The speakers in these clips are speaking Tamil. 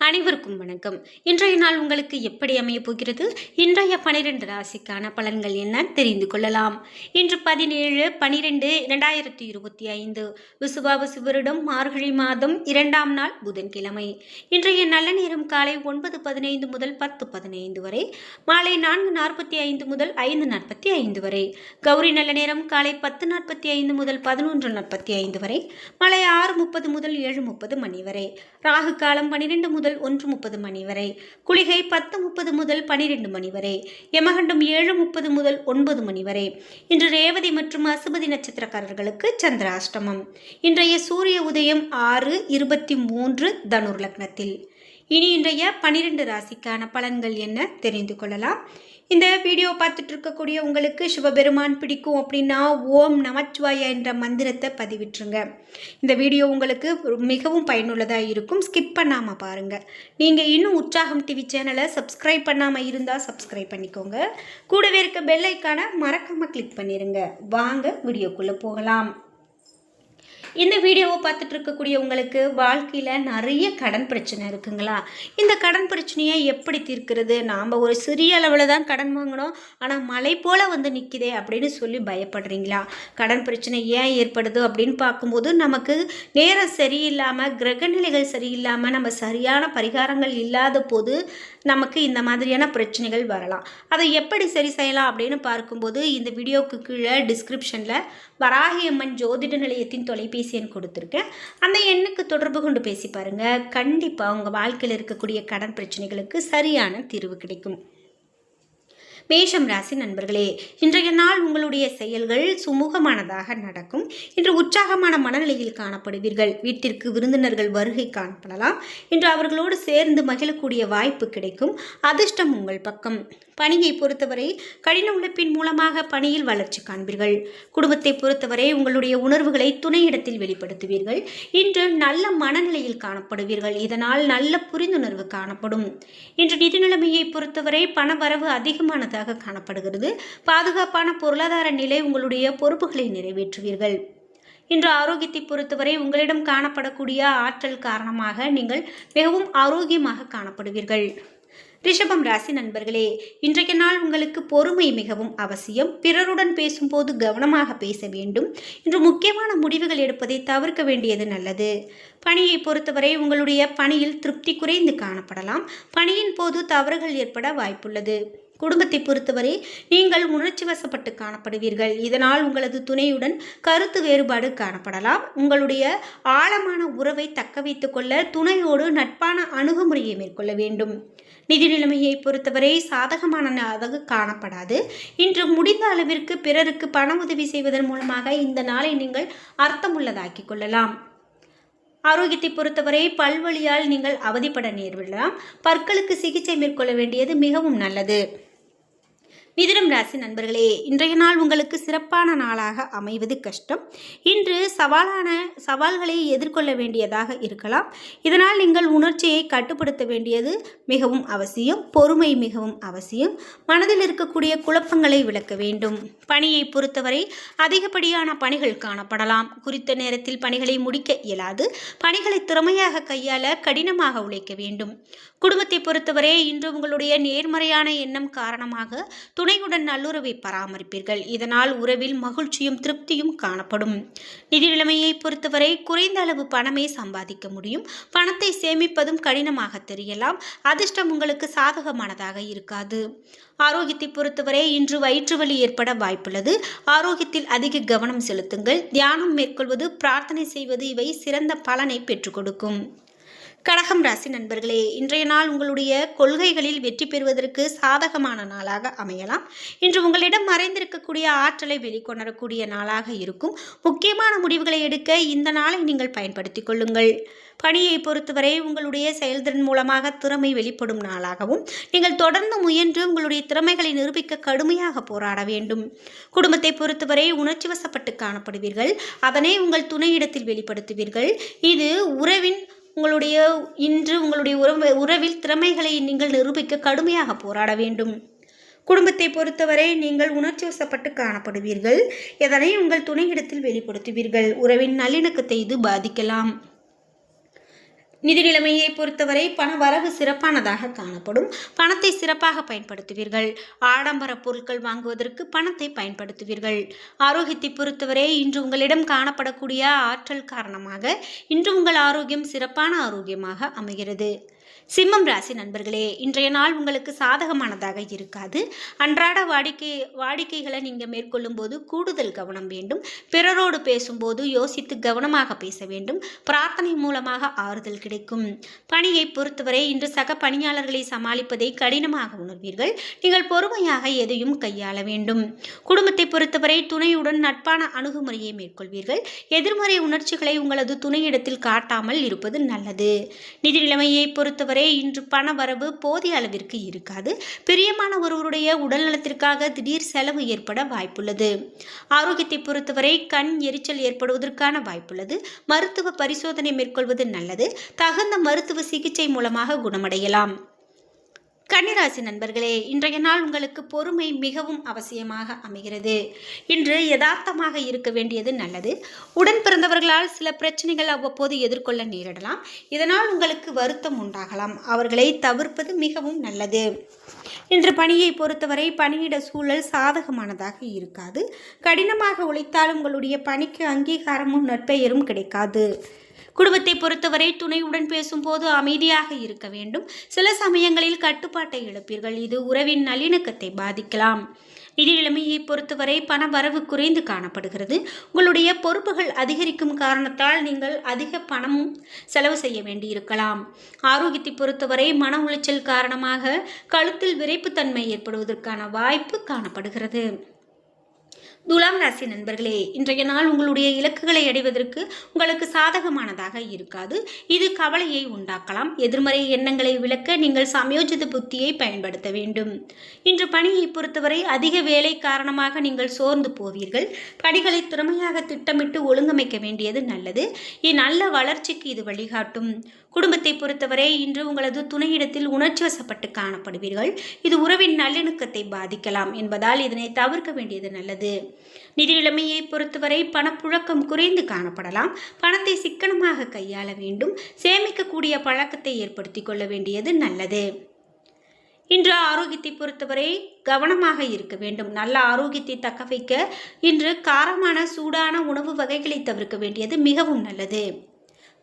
அனைவருக்கும் வணக்கம். இன்றைய நாள் உங்களுக்கு எப்படி அமையப் போகிறது? இன்றைய பனிரெண்டு ராசிக்கான பலன்கள் என்ன தெரிந்து கொள்ளலாம். இன்று பதினேழு பனிரெண்டு இரண்டாயிரத்தி இருபத்தி ஐந்து. விசுவாவசு வருடம் மார்கழி மாதம் இரண்டாம் நாள் புதன்கிழமை. இன்றைய நல்ல நேரம் காலை ஒன்பது பதினைந்து முதல் பத்து பதினைந்து வரை மாலை நான்கு நாற்பத்தி ஐந்து முதல் ஐந்து நாற்பத்தி ஐந்து வரை கௌரி நல்ல நேரம் காலை பத்து நாற்பத்தி ஐந்து முதல் பதினொன்று நாற்பத்தி ஐந்து வரை மாலை ஆறு முப்பது முதல் ஏழு முப்பது மணி வரை ராகு காலம் பனிரெண்டு முதல் ஒன்று முப்பது மணி வரை குளிகை பத்து முப்பது முதல் பனிரெண்டு மணி வரை யமகண்டம் ஏழு முப்பது முதல் ஒன்பது மணி வரை. இன்று ரேவதி மற்றும் அசுபதி நட்சத்திரக்காரர்களுக்கு சந்திராஷ்டமம். இன்றைய சூரிய உதயம் ஆறு இருபத்தி மூன்று தனுர் லக்னத்தில். இனி இன்றைய பனிரெண்டு ராசிக்கான பலன்கள் என்ன தெரிந்து கொள்ளலாம். இந்த வீடியோ பார்த்துட்டு இருக்கக்கூடிய உங்களுக்கு சிவபெருமான் பிடிக்கும் அப்படின்னா ஓம் நமச்சிவாய என்ற மந்திரத்தை பதிவிட்டுருங்க. இந்த வீடியோ உங்களுக்கு மிகவும் பயனுள்ளதாக இருக்கும். ஸ்கிப் பண்ணாமல் பாருங்கள் நீங்கள் இன்னும் உற்சாகம் டிவி சேனலை சப்ஸ்கிரைப் பண்ணாமல் இருந்தால் சப்ஸ்கிரைப் பண்ணிக்கோங்க. கூடவே இருக்க பெல்லைக்கான மறக்காமல் கிளிக் பண்ணிடுங்க வாங்க வீடியோக்குள்ளே போகலாம். இந்த வீடியோவை பார்த்துட்டு இருக்கக்கூடிய உங்களுக்கு வாழ்க்கையில் நிறைய கடன் பிரச்சனை இருக்குங்களா? இந்த கடன் பிரச்சனையை எப்படி தீர்க்கிறது? நாம் ஒரு சிறிய அளவில் தான் கடன் வாங்கினோம் ஆனால் மலை போல் வந்து நிற்கிதே அப்படின்னு சொல்லி பயப்படுறீங்களா? கடன் பிரச்சனை ஏன் ஏற்படுது அப்படின்னு பார்க்கும்போது நமக்கு நேரம் சரியில்லாமல் கிரகநிலைகள் சரியில்லாமல் நம்ம சரியான பரிகாரங்கள் இல்லாத போது நமக்கு இந்த மாதிரியான பிரச்சனைகள் வரலாம். அதை எப்படி சரி செய்யலாம் அப்படின்னு பார்க்கும்போது இந்த வீடியோவுக்கு கீழே டிஸ்கிரிப்ஷனில் வராகியம்மன் ஜோதிட நிலையத்தின் தொலைபேசி எண் கொடுத்துருக்கேன். அந்த எண்ணுக்கு தொடர்பு கொண்டு பேசி பாருங்கள் கண்டிப்பாக உங்கள் வாழ்க்கையில் இருக்கக்கூடிய கடன் பிரச்சனைகளுக்கு சரியான தீர்வு கிடைக்கும். மேஷம் ராசி நண்பர்களே இன்றைய நாள் உங்களுடைய செயல்கள் சுமூகமானதாக நடக்கும். இன்று உற்சாகமான மனநிலையில் காணப்படுவீர்கள். வீட்டிற்கு விருந்தினர்கள் வருகை காணப்படலாம். இன்று அவர்களோடு சேர்ந்து மகிழக்கூடிய வாய்ப்பு கிடைக்கும். அதிர்ஷ்டம் உங்கள் பக்கம். பணியை பொறுத்தவரை கடின உழைப்பின் மூலமாக பணியில் வளர்ச்சி காண்பீர்கள். குடும்பத்தை பொறுத்தவரை உங்களுடைய உணர்வுகளை துணையிடத்தில் வெளிப்படுத்துவீர்கள். இன்று நல்ல மனநிலையில் காணப்படுவீர்கள். இதனால் நல்ல புரிந்துணர்வு காணப்படும். இன்று நிதி நிலைமையை பொறுத்தவரை பண வரவு அதிகமானதாக காணப்படுகிறது. பாதுகாப்பான பொருளாதார நிலை உங்களுடைய பொறுப்புகளை நிறைவேற்றுவீர்கள். இன்று ஆரோக்கியத்தை பொறுத்தவரை உங்களிடம் காணப்படக்கூடிய ஆற்றல் காரணமாக நீங்கள் மிகவும் ஆரோக்கியமாக காணப்படுவீர்கள். ரிஷபம் ராசி நண்பர்களே இன்றைய நாள் உங்களுக்கு பொறுமை மிகவும் அவசியம். பிறருடன் பேசும்போது கவனமாக பேச வேண்டும். இன்று முக்கியமான முடிவுகள் எடுப்பதை தவிர்க்க வேண்டியது நல்லது. பணியை பொறுத்தவரை உங்களுடைய பணியில் திருப்தி குறைந்து காணப்படலாம். பணியின் போது தவறுகள் ஏற்பட வாய்ப்புள்ளது. குடும்பத்தை பொறுத்தவரை நீங்கள் உணர்ச்சி வசப்பட்டு காணப்படுவீர்கள். இதனால் உங்களது துணையுடன் கருத்து வேறுபாடு காணப்படலாம். உங்களுடைய ஆழமான உறவை தக்க வைத்து கொள்ள துணையோடு நட்பான அணுகுமுறையை மேற்கொள்ள வேண்டும். நிதி நிலைமையை பொறுத்தவரை சாதகமான அதகு காணப்படாது. இன்று முடிந்த அளவிற்கு பிறருக்கு பண உதவி செய்வதன் மூலமாக இந்த நாளை நீங்கள் அர்த்தமுள்ளதாக்கிக் கொள்ளலாம். ஆரோக்கியத்தை பொறுத்தவரை பல்வழியால் நீங்கள் அவதிப்பட நேர்விடலாம் பற்களுக்கு சிகிச்சை மேற்கொள்ள வேண்டியது மிகவும் நல்லது. மிதுனம் ராசி நண்பர்களே இன்றைய நாள் உங்களுக்கு சிறப்பான நாளாக அமைவது கஷ்டம். இன்று சவாலான சவால்களை எதிர்கொள்ள வேண்டியதாக இருக்கலாம். இதனால் நீங்கள் உணர்ச்சியை கட்டுப்படுத்த வேண்டியது மிகவும் அவசியம் பொறுமை மிகவும் அவசியம். மனதில் இருக்கக்கூடிய குழப்பங்களை விளக்க வேண்டும். பணியை பொறுத்தவரை அதிகப்படியான பணிகள் காணப்படலாம். குறித்த நேரத்தில் பணிகளை முடிக்க இயலாது. பணிகளை திறமையாக கையாள கடினமாக உழைக்க வேண்டும். குடும்பத்தை பொறுத்தவரை இன்று உங்களுடைய நேர்மறையான எண்ணம் காரணமாக துணையுடன் நல்லுறவை பராமரிப்பீர்கள். இதனால் உறவில் மகிழ்ச்சியும் திருப்தியும் காணப்படும். நிதி நிலைமையை பொறுத்தவரை குறைந்த அளவு பணமே சம்பாதிக்க முடியும். பணத்தை சேமிப்பதும் கடினமாக தெரியலாம். அதிர்ஷ்டம் உங்களுக்கு சாதகமானதாக இருக்காது. ஆரோக்கியத்தை பொறுத்தவரை இன்று வயிற்று வலி ஏற்பட வாய்ப்புள்ளது. ஆரோக்கியத்தில் அதிக கவனம் செலுத்துங்கள். தியானம் மேற்கொள்வது பிரார்த்தனை செய்வது இவை சிறந்த பலனை பெற்றுக் கொடுக்கும். கடகம் ராசி நண்பர்களே இன்றைய நாள் உங்களுடைய கொள்கைகளில் வெற்றி பெறுவதற்கு சாதகமான நாளாக அமையலாம். இன்று உங்களிடம் மறைந்திருக்கக்கூடிய ஆற்றலை வெளிக்கொணரக்கூடிய நாளாக இருக்கும். முக்கியமான முடிவுகளை எடுக்க இந்த நாளை நீங்கள் பயன்படுத்திக் கொள்ளுங்கள். பணியை பொறுத்தவரை உங்களுடைய செயல்திறன் மூலமாக திறமை வெளிப்படும் நாளாகவும் நீங்கள் தொடர்ந்து முயன்று உங்களுடைய திறமைகளை நிரூபிக்க கடுமையாக போராட வேண்டும். குடும்பத்தை பொறுத்தவரை உணர்ச்சி வசப்பட்டு காணப்படுவீர்கள். அதனை உங்கள் துணையிடத்தில் வெளிப்படுத்துவீர்கள். இது உறவின் உங்களுடைய இன்று உங்களுடைய உறவு உறவில் திறமைகளை நீங்கள் நிரூபிக்க கடுமையாக போராட வேண்டும். குடும்பத்தை பொறுத்தவரை நீங்கள் உணர்ச்சி வசப்பட்டு காணப்படுவீர்கள். எதனை உங்கள் துணையிடத்தில் வெளிப்படுத்துவீர்கள்? உறவின் நல்லிணக்கத்தை இது பாதிக்கலாம். நிதி நிலைமையை பொறுத்தவரை பண வரவு சிறப்பானதாக காணப்படும். பணத்தை சிறப்பாக பயன்படுத்துவீர்கள். ஆடம்பர பொருட்கள் வாங்குவதற்கு பணத்தை பயன்படுத்துவீர்கள். ஆரோக்கியத்தை பொறுத்தவரை இன்று உங்களிடம் காணப்படக்கூடிய ஆற்றல் காரணமாக இன்று உங்கள் ஆரோக்கியம் சிறப்பான ஆரோக்கியமாக அமைகிறது. சிம்மம் ராசி நண்பர்களே இன்றைய நாள் உங்களுக்கு சாதகமானதாக இருக்காது. அன்றாட வாடிக்கை வாடிக்கைகளை நீங்கள் மேற்கொள்ளும் போது கூடுதல் கவனம் வேண்டும். பிறரோடு பேசும்போது யோசித்து கவனமாக பேச வேண்டும். பிரார்த்தனை மூலமாக ஆறுதல் கிடைக்கும். பணியை பொறுத்தவரை இன்று சக பணியாளர்களை சமாளிப்பதை கடினமாக உணர்வீர்கள். நீங்கள் பொறுமையாக எதையும் கையாள வேண்டும். குடும்பத்தை பொறுத்தவரை துணையுடன் நட்பான அணுகுமுறையை மேற்கொள்வீர்கள். எதிர்மறை உணர்ச்சிகளை உங்களது துணையிடத்தில் காட்டாமல் இருப்பது நல்லது. நிதி நிலைமையை பொறுத்தவரை இன்று பண வரவு போதிய அளவிற்கு இருக்காது. பிரியமான ஒருவருடைய உடல்நலத்திற்காக திடீர் செலவு ஏற்பட வாய்ப்புள்ளது. ஆரோக்கியத்தை பொறுத்தவரை கண் எரிச்சல் ஏற்படுவதற்கான வாய்ப்புள்ளது. மருத்துவ பரிசோதனை மேற்கொள்வது நல்லது. தகுந்த மருத்துவ சிகிச்சை மூலமாக குணமடையலாம். கன்னிராசி நண்பர்களே இன்றைய நாள் உங்களுக்கு பொறுமை மிகவும் அவசியமாக அமைகிறது. இன்று யதார்த்தமாக இருக்க வேண்டியது நல்லது. உடன் பிறந்தவர்களால் சில பிரச்சனைகள் அவ்வப்போது எதிர்கொள்ள நேரிடலாம். இதனால் உங்களுக்கு வருத்தம் உண்டாகலாம். அவர்களை தவிர்ப்பது மிகவும் நல்லது. இன்று பணியை பொறுத்தவரை பணியிட சூழல் சாதகமானதாக இருக்காது. கடினமாக உழைத்தால் உங்களுடைய பணிக்கு அங்கீகாரமும் நற்பெயரும் கிடைக்காது. குடும்பத்தை பொறுத்தவரை துணையுடன் பேசும்போது அமைதியாக இருக்க வேண்டும். சில சமயங்களில் கட்டுப்பாட்டை இழப்பீர்கள். இது உறவின் நல்லிணக்கத்தை பாதிக்கலாம். நிதி நிலைமையை பொறுத்தவரை பண வரவு குறைந்து காணப்படுகிறது. உங்களுடைய பொறுப்புகள் அதிகரிக்கும் காரணத்தால் நீங்கள் அதிக பணமும் செலவு செய்ய வேண்டியிருக்கலாம். ஆரோக்கியத்தை பொறுத்தவரை மன உளைச்சல் காரணமாக கழுத்தில் விரைப்புத்தன்மை ஏற்படுவதற்கான வாய்ப்பு காணப்படுகிறது. துலாம் ராசி நண்பர்களே இன்றைய நாள் உங்களுடைய இலக்குகளை அடைவதற்கு உங்களுக்கு சாதகமானதாக இருக்காது. இது கவலையை உண்டாக்கலாம். எதிர்மறை எண்ணங்களை விளக்க நீங்கள் சமயோஜித புத்தியை பயன்படுத்த வேண்டும். இன்று பணியை பொறுத்தவரை அதிக வேலை காரணமாக நீங்கள் சோர்ந்து போவீர்கள். பணிகளை திறமையாக திட்டமிட்டு ஒழுங்கமைக்க வேண்டியது நல்லது. நல்ல வளர்ச்சிக்கு இது வழிகாட்டும். குடும்பத்தை பொறுத்தவரை இன்று உங்களது துணையிடத்தில் உணர்ச்சி வசப்பட்டு காணப்படுவீர்கள். இது உறவின் நல்லிணக்கத்தை பாதிக்கலாம் என்பதால் இதனை தவிர்க்க வேண்டியது நல்லது. நிதி நிலைமையை பொறுத்தவரை பணப்புழக்கம் குறைந்து காணப்படலாம். பணத்தை சிக்கனமாக கையாள வேண்டும். சேமிக்கக்கூடிய பழக்கத்தை ஏற்படுத்தி கொள்ள வேண்டியது நல்லது. இன்று ஆரோக்கியத்தை பொறுத்தவரை கவனமாக இருக்க வேண்டும். நல்ல ஆரோக்கியத்தை தக்க வைக்க இன்று காரமான சூடான உணவு வகைகளை தவிர்க்க வேண்டியது மிகவும் நல்லது.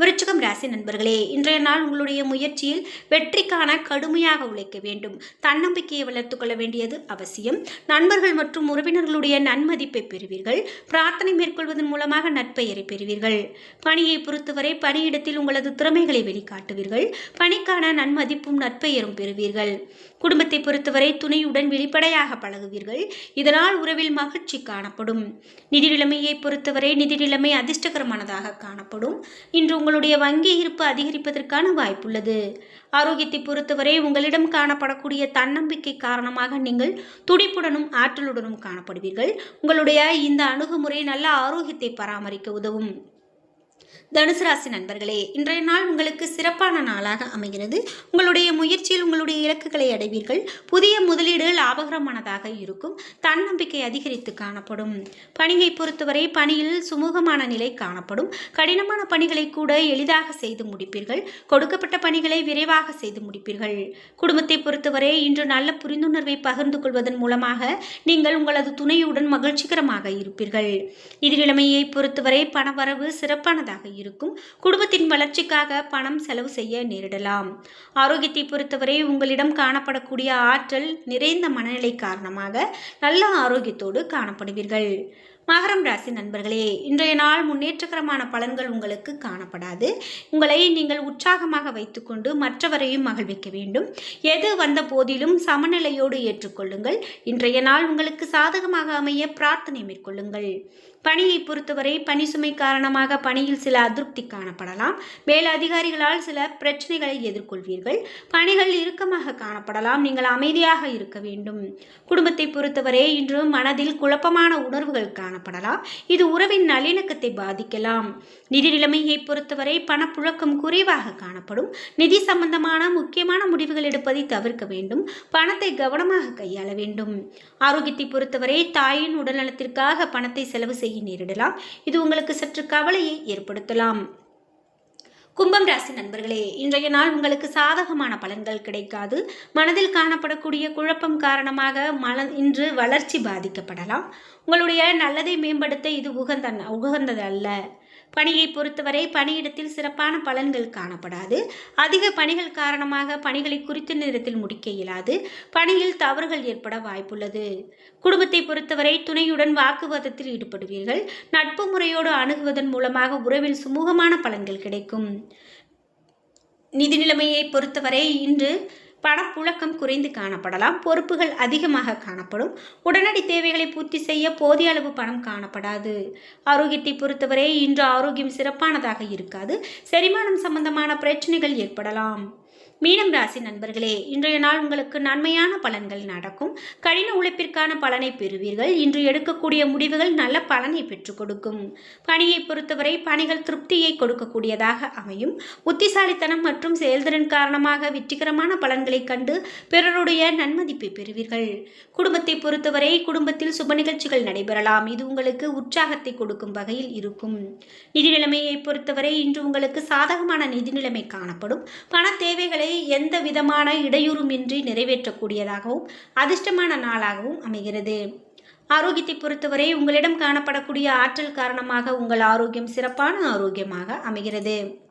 விருச்சகம் ராசி நண்பர்களே இன்றைய நாள் உங்களுடைய முயற்சியில் வெற்றிக்கான கடுமையாக உழைக்க வேண்டும். தன்னம்பிக்கையை வளர்த்து கொள்ள வேண்டியது அவசியம். நண்பர்கள் மற்றும் உறவினர்களுடைய நன்மதிப்பை பெறுவீர்கள். பிரார்த்தனை மேற்கொள்வதன் மூலமாக நட்பெயரை பெறுவீர்கள். பணியை பொறுத்தவரை பணியிடத்தில் உங்களது திறமைகளை வெளிக்காட்டுவீர்கள். பணிக்கான நன்மதிப்பும் நட்பெயரும் பெறுவீர்கள். குடும்பத்தை பொறுத்தவரை துணையுடன் வெளிப்படையாக பழகுவீர்கள். இதனால் உறவில் மகிழ்ச்சி காணப்படும். நிதி நிலைமையை பொறுத்தவரை நிதி நிலைமை அதிர்ஷ்டகரமானதாக காணப்படும். இன்று உங்களுடைய வங்கி இருப்பு அதிகரிப்பதற்கான வாய்ப்புள்ளது. ஆரோக்கியத்தை பொறுத்தவரை உங்களிடம் காணப்படக்கூடிய தன்னம்பிக்கை காரணமாக நீங்கள் துடிப்புடனும் ஆற்றலுடனும் காணப்படுவீர்கள். உங்களுடைய இந்த அணுகுமுறை நல்ல ஆரோக்கியத்தை பராமரிக்க உதவும். தனுசு ராசி நண்பர்களே இன்றைய நாள் உங்களுக்கு சிறப்பான நாளாக அமைகிறது. உங்களுடைய முயற்சியில் உங்களுடைய இலக்குகளை அடைவீர்கள். புதிய முதலீடு லாபகரமானதாக இருக்கும். தன்னம்பிக்கை அதிகரித்து காணப்படும். பணியை பொறுத்தவரை பணியில் சுமூகமான நிலை காணப்படும். கடினமான பணிகளை கூட எளிதாக செய்து முடிப்பீர்கள். கொடுக்கப்பட்ட பணிகளை விரைவாக செய்து முடிப்பீர்கள். குடும்பத்தை பொறுத்தவரை இன்று நல்ல புரிந்துணர்வை பகிர்ந்து கொள்வதன் மூலமாக நீங்கள் உங்களது துணையுடன் மகிழ்ச்சிகரமாக இருப்பீர்கள். இது நிலைமையை பொறுத்தவரை பணவரவு சிறப்பானதாக இருக்கும் இருக்கும். குடும்பத்தின் வளர்ச்சிக்காக பணம் செலவு செய்ய நேரிடலாம். ஆரோக்கியத்தை பொறுத்தவரை உங்களிடம் காணப்படக்கூடிய ஆற்றல் நிறைந்த மனநிலை காரணமாக நல்ல ஆரோக்கியத்தோடு காணப்படுவீர்கள். மகரம் ராசி நண்பர்களே இன்றைய நாள் முன்னேற்றகரமான பலன்கள் உங்களுக்கு காணப்படாது. உங்களை நீங்கள் உற்சாகமாக வைத்துக்கொண்டு மற்றவரையும் மகிழ்விக்க வேண்டும். எது வந்த போதிலும் சமநிலையோடு ஏற்றுக்கொள்ளுங்கள். இன்றைய நாள் உங்களுக்கு சாதகமாக அமைய பிரார்த்தனை மேற்கொள்ளுங்கள். பணியை பொறுத்தவரை பணி சுமை காரணமாக பணியில் சில அதிருப்தி காணப்படலாம். மேல் அதிகாரிகளால் சில பிரச்சனைகளை எதிர்கொள்வீர்கள். பணிகள் இறுக்கமாக காணப்படலாம். நீங்கள் அமைதியாக இருக்க வேண்டும். குடும்பத்தை பொறுத்தவரை இன்று மனதில் குழப்பமான உணர்வுகள் காணப்படலாம் இது உறவின் நல்லிணக்கத்தை பாதிக்கலாம். நிதி நிலைமையை பொறுத்தவரை பணப்புழக்கம் குறைவாக காணப்படும். நிதி சம்பந்தமான முக்கியமான முடிவுகள் எடுப்பதை தவிர்க்க வேண்டும். பணத்தை கவனமாக கையாள வேண்டும். ஆரோக்கியத்தை பொறுத்தவரை தாயின் உடல்நலத்திற்காக பணத்தை செலவு செய்ய நேரிடலாம். இது உங்களுக்கு சற்று கவலையை ஏற்படுத்தலாம். கும்பம் ராசி நண்பர்களே இன்றைய நாள் உங்களுக்கு சாதகமான பலன்கள் கிடைக்காது. மனதில் காணப்படக்கூடிய குழப்பம் காரணமாக மல இன்று வளர்ச்சி பாதிக்கப்படலாம். உங்களுடைய நல்லதை மேம்படுத்த இது உகந்த உகந்தது அல்ல பணியை பொறுத்தவரை பணியிடத்தில் சிறப்பான பலன்கள் காணப்படாது. அதிக பணிகள் காரணமாக பணிகளை குறித்த நேரத்தில் முடிக்க இயலாது. பணியில் தவறுகள் ஏற்பட வாய்ப்புள்ளது. குடும்பத்தை பொறுத்தவரை துணையுடன் வாக்குவாதத்தில் ஈடுபடுவீர்கள். நட்பு முறையோடு அணுகுவதன் மூலமாக உறவில் சுமூகமான பலன்கள் கிடைக்கும். நிதி நிலைமையை பொறுத்தவரை இன்று பணப்புழக்கம் குறைந்து காணப்படலாம் பொறுப்புகள் அதிகமாக காணப்படும். உடனடி தேவைகளை பூர்த்தி செய்ய போதிய அளவு பணம் காணப்படாது. ஆரோக்கியத்தை பொறுத்தவரை இன்று ஆரோக்கியம் சிறப்பானதாக இருக்காது. செரிமானம் சம்பந்தமான பிரச்சனைகள் ஏற்படலாம். மீனம் ராசி நண்பர்களே இன்றைய நாள் உங்களுக்கு நன்மையான பலன்கள் நடக்கும். கடின உழைப்பிற்கான பலனை பெறுவீர்கள். இன்று எடுக்கக்கூடிய முடிவுகள் நல்ல பலனை பெற்றுக் கொடுக்கும். பணியை பொறுத்தவரை பணிகள் திருப்தியை கொடுக்கக்கூடியதாக அமையும். புத்திசாலித்தனம் மற்றும் செயல்திறன் காரணமாக வெற்றிகரமான பலன்களை கண்டு பிறருடைய நன்மதிப்பை பெறுவீர்கள். குடும்பத்தை பொறுத்தவரை குடும்பத்தில் சுப நிகழ்ச்சிகள் நடைபெறலாம். இது உங்களுக்கு உற்சாகத்தை கொடுக்கும் வகையில் இருக்கும். நிதி நிலைமையை பொறுத்தவரை இன்று உங்களுக்கு சாதகமான நிதி நிலைமை காணப்படும். பண தேவைகளை எந்த விதமான இடையூறுமின்றி நிறைவேற்றக்கூடியதாகவும் அதிர்ஷ்டமான நாளாகவும் அமைகிறது. ஆரோக்கியத்தை பொறுத்தவரை உங்களிடம் காணப்படக்கூடிய ஆற்றல் காரணமாக உங்கள் ஆரோக்கியம் சிறப்பான ஆரோக்கியமாக அமைகிறது.